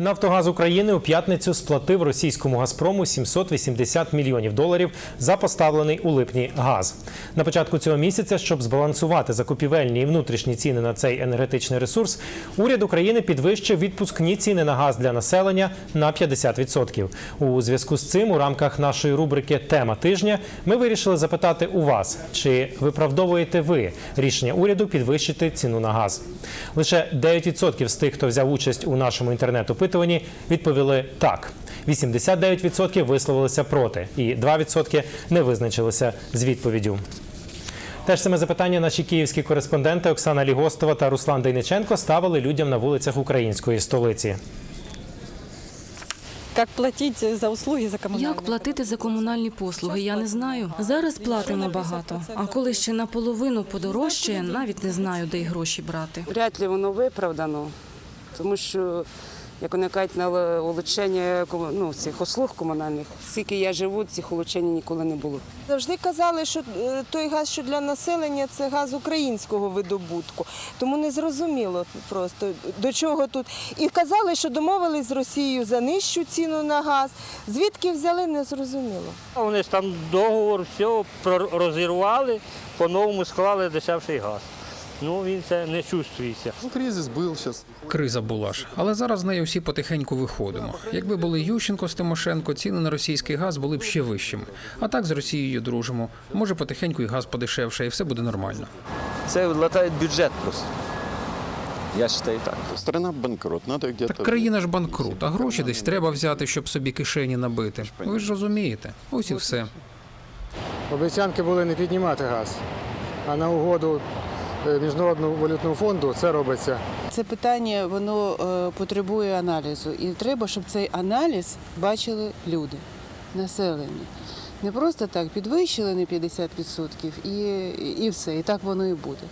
Нафтогаз України у п'ятницю сплатив російському Газпрому 780 мільйонів доларів за поставлений у липні газ. На початку цього місяця, щоб збалансувати закупівельні і внутрішні ціни на цей енергетичний ресурс, уряд України підвищив відпускні ціни на газ для населення на 50%. У зв'язку з цим у рамках нашої рубрики Тема тижня ми вирішили запитати у вас, чи виправдовуєте ви рішення уряду підвищити ціну на газ. Лише 9% з тих, хто взяв участь у нашому інтернет-опитуванні, відповіли так. 89% висловилися проти, і 2% не визначилися з відповіддю. Теж саме запитання наші київські кореспонденти Оксана Лігостова та Руслан Дейниченко ставили людям на вулицях української столиці. Як платити за услуги за комунальні? Як платити за комунальні послуги? Я не знаю. Зараз платимо багато. А коли ще наполовину подорожчає, навіть не знаю, де й гроші брати. Вряд ли воно виправдано, тому що, як вони кажуть, на улучшення ну, цих услуг комунальних, скільки я живу, цих улучшень ніколи не було. Завжди казали, що е, той газ, що для населення, це газ українського видобутку. Тому не зрозуміло просто до чого тут. І казали, що домовились з Росією за нижчу ціну на газ. Звідки взяли, не зрозуміло. Вони ж там договор, все про- розірвали, по-новому склали дешевший газ. Ну він це не чувствується. Ну, кризис был сейчас. Криза була ж, але зараз з нею всі потихеньку виходимо. Якби були Ющенко з Тимошенко, ціни на російський газ були б ще вищими. А так з Росією дружимо. Може, потихеньку і газ подешевше, і все буде нормально. Це латає бюджет просто. Я вважаю так. Страна банкрот. Надо где-то... Так країна ж банкрут, а гроші десь треба взяти, щоб собі кишені набити. Ви ж розумієте, ось і все. Обіцянки були не піднімати газ, а на угоду Міжнародного валютного фонду це робиться. Це питання воно е, потребує аналізу, і треба, щоб цей аналіз бачили люди, населення. Не просто так підвищили на 50% і, і все, і так воно і буде.